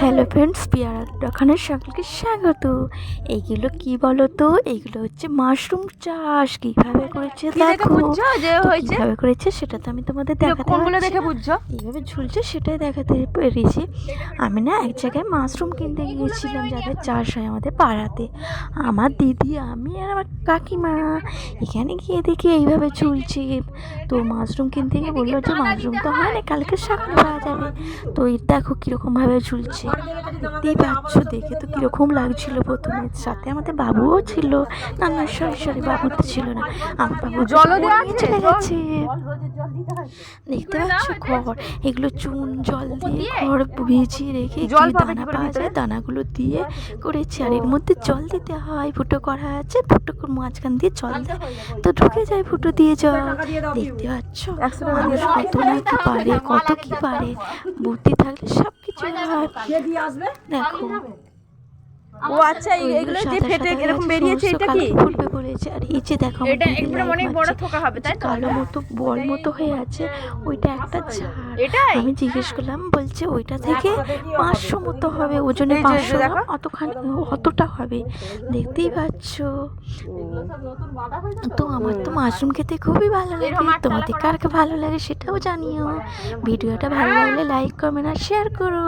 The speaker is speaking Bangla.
হ্যালো ফ্রেন্ডস পিয়ারা দোকানের সকলকে স্বাগত। এইগুলো কি বলো তো এইগুলো হচ্ছে মাশরুম চাষ। কীভাবে করেছে দেখো বুঝছ যে হয়েছে? কীভাবে করেছে সেটা তো আমি তোমাদের দেখাতে দেখে বুঝছ? এইভাবে ঝুলছে সেটাই দেখাতে পেরেছি। আমি না এক জায়গায় মাশরুম কিনতে গিয়েছিলাম যাদের চাষ হয় আমাদের পাড়াতে। আমার দিদি আমি আর আমার কাকিমা এখানে গিয়ে দেখি এইভাবে ঝুলছে। তো মাশরুম কিনতে গিয়ে বলল যে মাশরুম তো হয় না কালকে সকালে পাওয়া যাবে। তো এই দেখো কীরকমভাবে ঝুলছে। দেখতেই পাচ্ছ দেখে তো কীরকম লাগছিল প্রথমে? সাথে আমাদের বাবুও ছিল। না না সরি সরি বাবু তো ছিল না। আমার বাবু জলও? চলে গেছে। দেখতে পাচ্ছ খড় এগুলো চুন জল দিয়ে খড় ভিজিয়ে রেখে জল দানা পাওয়া যায় দানাগুলো দিয়ে করেছে আর এর মধ্যে জল দিতে হয়। ফুটো করা আছে ফুটো করে মাঝখান দিয়ে জল দেয়। তো ঢুকে যায় ফুটো দিয়ে জল। দেখতে পাচ্ছ? মানুষ কত না কি পারে কত কি পারে? বুদ্ধি থাকলে সব কিছু হয় দেখো ও আচ্ছা এগুলো যে ফেটে এরকম বেরিয়েছে এটা কি? ফুটবে বলেছে আর এই যে দেখো এটা একদম অনেক বড় থোকা হবে তাই তো? কালো মতো বল মতো হয়ে আছে ওইটা একটা এটাই। আমি জিজ্ঞেস করলাম বলছে ওইটা থেকে পাঁচশো মতো হবে ওজনে পাঁচশো দেখো। অতখানি অতটা হবে। দেখতেই পাচ্ছ। তো আমার তো মাশরুম খেতে খুবই ভালো লাগে। তোমাদের কার কার ভালো লাগে সেটাও জানিও। ভিডিওটা ভালো লাগলে লাইক কমেন্ট আর শেয়ার করো।